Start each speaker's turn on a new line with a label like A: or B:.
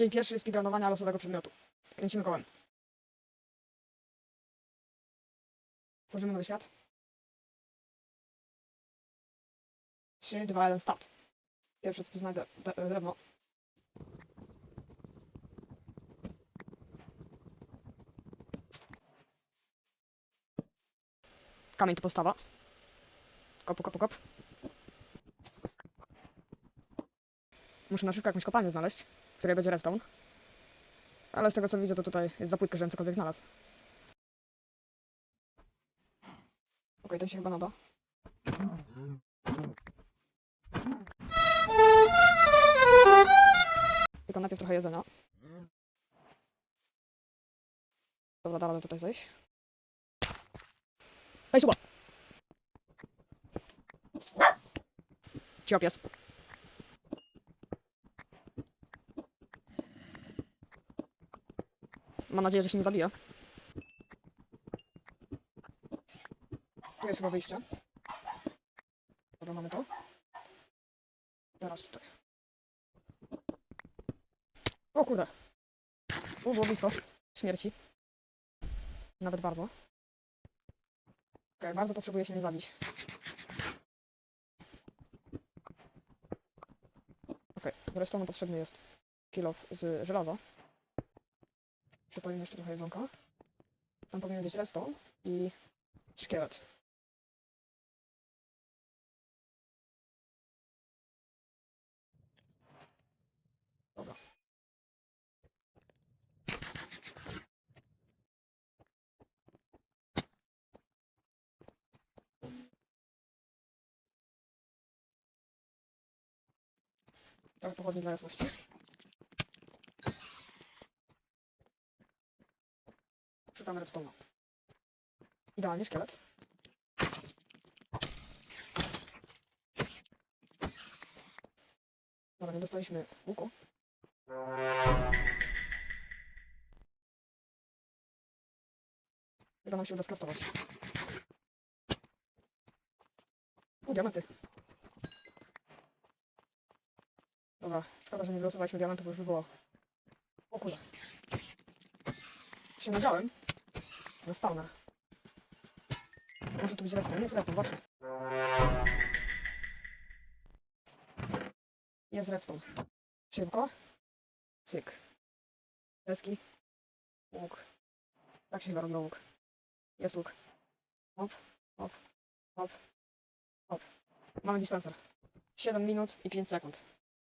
A: Dzień pierwszy speedrunowania losowego przedmiotu. Kręcimy kołem. Tworzymy nowy świat. 3, 2, 1, start. Pierwsze co tu znajdę, e, drewno. Kamień tu postawa. Kopu, kopu, kop. Muszę na szybko jakąś kopalnię znaleźć, której będzie redstone. Ale z tego co widzę, to tutaj jest za płytko, żebym cokolwiek znalazł. Okej, to mi się chyba nada. Tylko najpierw trochę jedzenia. Dobra, da tutaj zejść. Daj suba! Cicho pies. Mam nadzieję, że się nie zabije. Tu jest chyba wyjście. Dobra, mamy to. Teraz tutaj. O kurde. U, było blisko. Śmierci. Nawet bardzo. Okej, bardzo potrzebuję się nie zabić. Okej, do redstone'u potrzebny jest kill off z żelaza. Przypalimy jeszcze trochę jedzonka. Tam powinien być redstone i szkielet. Dobra. Trochę pochodni dla jasności. Szukamy redstone'a. Idealnie, szkielet. Dobra, nie dostaliśmy łuku. Chyba nam się uda skraftować. U, diamenty. Dobra, szkoda, że nie wylosowaliśmy diamentów, bo już by było. O kurde. Się nadziałem. Na spawner. Może tu być redstone. Jest redstone, właśnie. Jest redstone. Szybko. Cyk. Deski. Łuk. Tak się chyba robi łuk. Jest łuk. Hop, hop, hop, hop. Mamy dispenser. 7 minut i 5 sekund.